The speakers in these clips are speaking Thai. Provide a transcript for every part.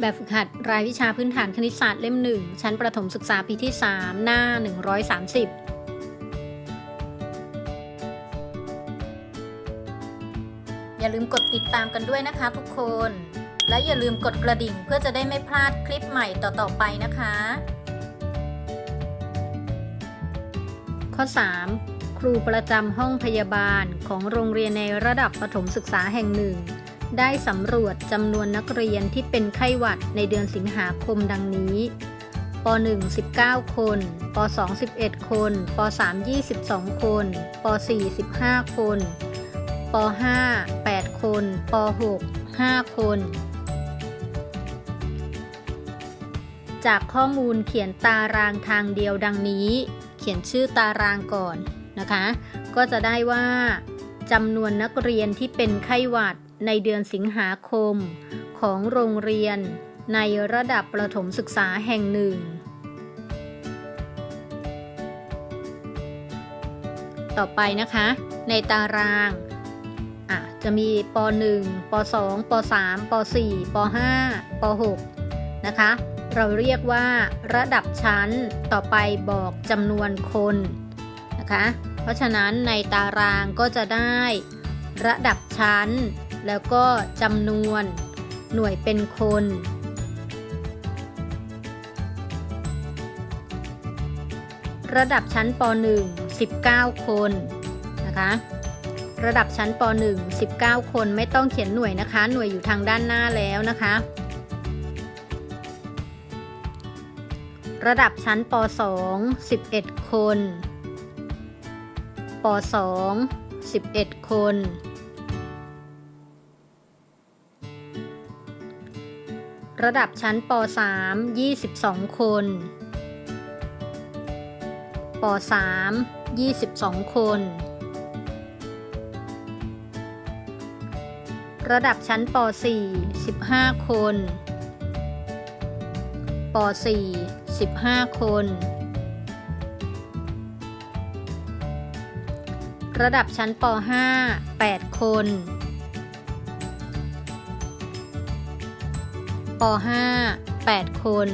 แบบฝึกหัดรายวิชาพื้นฐานคณิตศาสตร์เล่มหนึ่งชั้นประถมศึกษาปีที่ 3 หน้า 130อย่าลืมกดติดตามกันด้วยนะคะทุกคน และอย่าลืมกดกระดิ่งเพื่อจะได้ไม่พลาดคลิปใหม่ต่อ ๆ ไปนะคะ ข้อ 3 ครูประจำห้องพยาบาลของโรงเรียนในระดับประถมศึกษาแห่งหนึ่ง ได้สำรวจจำนวนนักเรียนที่เป็นไข้หวัดในเดือนสิงหาคมดังนี้ป .1 19 คน ป .2 11 คน ป .3 22 คน ป .4 15 คน ป .5 8 คน ป .6 5 คน จากข้อมูลเขียนตารางทางเดียวดังนี้ เขียนชื่อตารางก่อนนะคะ ก็จะได้ว่าจำนวนนักเรียนที่เป็นไข้หวัด ในเดือนสิงหาคม ของโรงเรียน ในระดับประถมศึกษาแห่งหนึ่ง ต่อไปนะคะ ในตารางะจะมีป .1 ป .2 ป .3 ป .4 ป .5 ป .6 นะคะ เราเรียกว่าระดับชั้นต่อไปบอกจำนวนคนนะคะ เพราะฉะนั้นในตารางก็จะได้ระดับชั้น แล้วก็จำนวน หน่วยเป็นคน ระดับชั้นป .1 19 คนนะคะระดับชั้นป .1 19 คนไม่ต้องเขียนหน่วยนะคะ หน่วยอยู่ทางด้านหน้าแล้วนะคะ ระดับชั้นป .2 11 คนป .2 11 คน ระดับชั้นป .3 22 คนป .3 22 คน ระดับชั้นป .4 15 คนป .4 15 คน ระดับชั้นป .5 8 คน ป .5 8 คน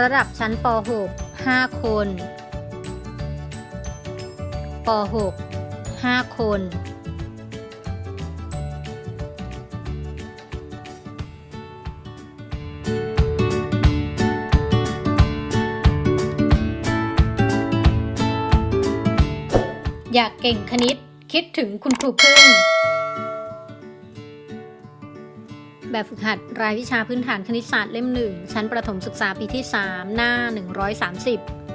ระดับชั้นป .6 5 คน ป .6 5 คน อยากเก่งคณิตคิดถึงคุณครูพึ่ง แบบฝึกหัดรายวิชาพื้นฐานคณิตศาสตร์เล่มหนึ่งชั้นประถมศึกษาปีที่ 3 หน้า 130